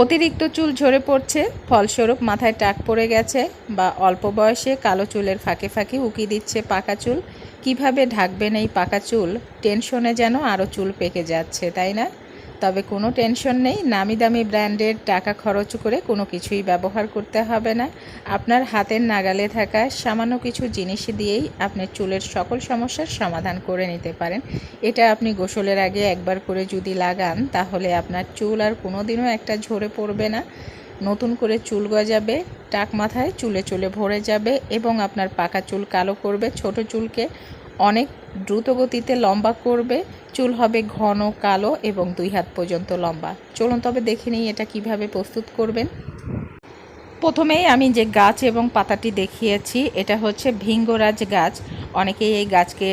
অতিরিক্ত চুল ঝরে পড়ছে, ফলস্বরূপ মাথায় টাক পড়ে গেছে বা অল্প বয়সে কালো চুলের ফাঁকে ফাঁকে উকি দিচ্ছে পাকা চুল। কীভাবে ঢাকবেন এই পাকা চুল? টেনশনে যেন আরও চুল পেকে যাচ্ছে, তাই না? তবে কোনো টেনশন নেই। নামি দামি ব্র্যান্ডের টাকা খরচ করে কোনো কিছুই ব্যবহার করতে হবে না। আপনার হাতের নাগালে থাকা সামান্য কিছু জিনিস দিয়েই আপনি চুলের সকল সমস্যার সমাধান করে নিতে পারেন। এটা আপনি গোসলের আগে একবার করে যদি লাগান, তাহলে আপনার চুল আর কোনো দিনও একটা ঝরে পড়বে না। নতুন করে চুল গজাবে, টাক মাথায় চুলে চুলে ভরে যাবে এবং আপনার পাকা চুল কালো করবে ছোট চুলকে। অনেক দ্রুত গতিতে লম্বা করবে। চুল হবে ঘন, কালো এবং দুই হাত পর্যন্ত লম্বা। চলুন তবে দেখে নিই এটা কীভাবে প্রস্তুত করবেন। প্রথমেই আমি যে গাছ এবং পাতাটি দেখিয়েছি, এটা হচ্ছে ভিঙ্গরাজ গাছ। অনেকেই এই গাছকে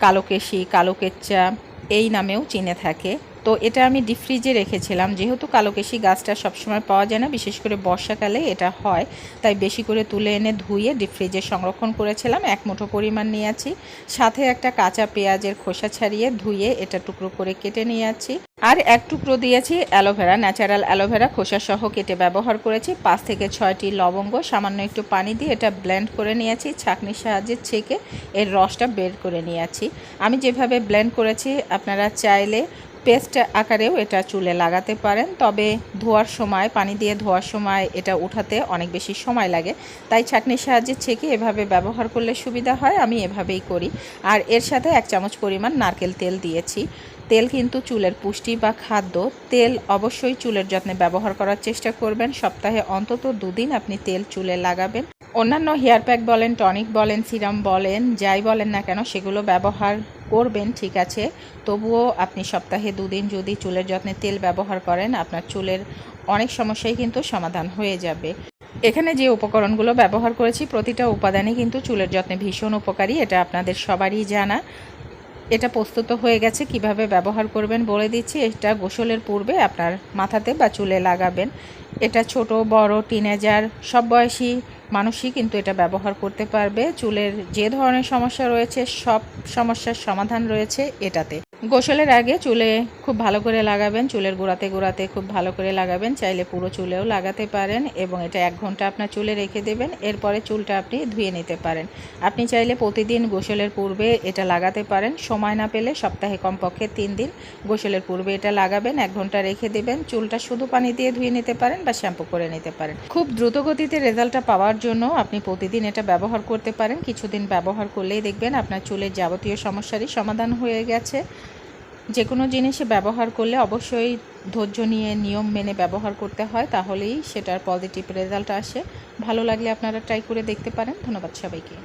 কালোকেশি কালো কেচ্চা এই নামেও চিনে থাকে। তো এটা আমি ডিপ ফ্রিজে রেখেছিলাম। যেহেতু কালোকেশি গাছটা সবসময় পাওয়া যায় না, বিশেষ করে বর্ষাকালে এটা হয়। তাই বেশি করে তুলে এনে ধুয়ে ডিপ ফ্রিজে সংরক্ষণ করেছিলাম। এক মুঠো পরিমাণ নিয়েছি। সাথে একটা কাঁচা পেঁয়াজের খোসা ছাড়িয়ে ধুয়ে এটা টুকরো করে কেটে নিয়েছি। আর এক টুকরো দিয়েছি অ্যালোভেরা, ন্যাচারাল অ্যালোভেরা খোসা সহ কেটে ব্যবহার করেছি। পাঁচ থেকে ছয়টি লবঙ্গ, সামান্য একটু পানি দিয়ে এটা ব্লেন্ড করে নিয়েছি। ছাঁকনির সাহায্যে ছেঁকে এর রসটা বের করে নিয়েছি। আমি যেভাবে ব্লেন্ড করেছি, আপনারা চাইলে পেস্ট আকারেও এটা চুলে লাগাতে পারেন। তবে ধোয়ার সময়, পানি দিয়ে ধোয়ার সময় এটা উঠাতে অনেক বেশি সময় লাগে। তাই ছাঁকনির সাহায্যে ছেঁকে এভাবে ব্যবহার করলে সুবিধা হয়, আমি এভাবেই করি। আর এর সাথে এক চামচ পরিমাণ নারকেল তেল দিয়েছি। তেল কিন্তু চুলের পুষ্টি বা খাদ্য। তেল অবশ্যই চুলের যত্নে ব্যবহার করার চেষ্টা করবেন। সপ্তাহে অন্তত দুদিন আপনি তেল চুলে লাগাবেন। অন্যান্য হেয়ার প্যাক বলেন, টনিক বলেন, সিরাম বলেন, যাই বলেন না কেন, সেগুলো ব্যবহার করবেন, ঠিক আছে। তবুও আপনি সপ্তাহে দুদিন যদি চুলের যত্নে তেল ব্যবহার করেন, আপনার চুলের অনেক সমস্যাই কিন্তু সমাধান হয়ে যাবে। এখানে যে উপকরণগুলো ব্যবহার করেছি, প্রতিটা উপাদানই কিন্তু চুলের যত্নে ভীষণ উপকারী, এটা আপনাদের সবারই জানা। এটা প্রস্তুত হয়ে গেছে, কীভাবে ব্যবহার করবেন বলে দিচ্ছি, এটা গোসলের পূর্বে আপনার মাথাতে বা চুলে লাগাবেন। এটা ছোট, বড় টিনেজার সব বয়সী মানুষই কিন্তু এটা ব্যবহার করতে পারবে। চুলের যে ধরনের সমস্যা রয়েছে, সব সমস্যার সমাধান রয়েছে এটাতে। গোসলের আগে চুলে খুব ভালো করে লাগাবেন, চুলের গোড়াতে গোড়াতে খুব ভালো করে লাগাবেন, চাইলে পুরো চুলেও লাগাতে পারেন এবং এটা এক ঘণ্টা আপনার চুলে রেখে দেবেন, এরপরে চুলটা আপনি ধুয়ে নিতে পারেন। আপনি চাইলে প্রতিদিন গোসলের পূর্বে এটা লাগাতে পারেন, সময় না পেলে সপ্তাহে কমপক্ষে তিন দিন গোসলের পূর্বে এটা লাগাবেন, এক ঘণ্টা রেখে দেবেন, চুলটা শুধু পানি দিয়ে ধুয়ে নিতে পারেন বা শ্যাম্পু করে নিতে পারেন। খুব দ্রুত গতিতে রেজাল্টটা পাওয়ার জন্য আপনি প্রতিদিন এটা ব্যবহার করতে পারেন, কিছুদিন ব্যবহার করলেই দেখবেন আপনার চুলের যাবতীয় সমস্যারই সমাধান হয়ে গেছে। যে কোনো জিনিসে ব্যবহার করলে অবশ্যই ধৈর্য নিয়ে নিয়ম মেনে ব্যবহার করতে হয়, তাহলেই সেটার পজিটিভ রেজাল্ট আসে। ভালো লাগলে আপনারা ট্রাই করে দেখতে পারেন। ধন্যবাদ সবাইকে।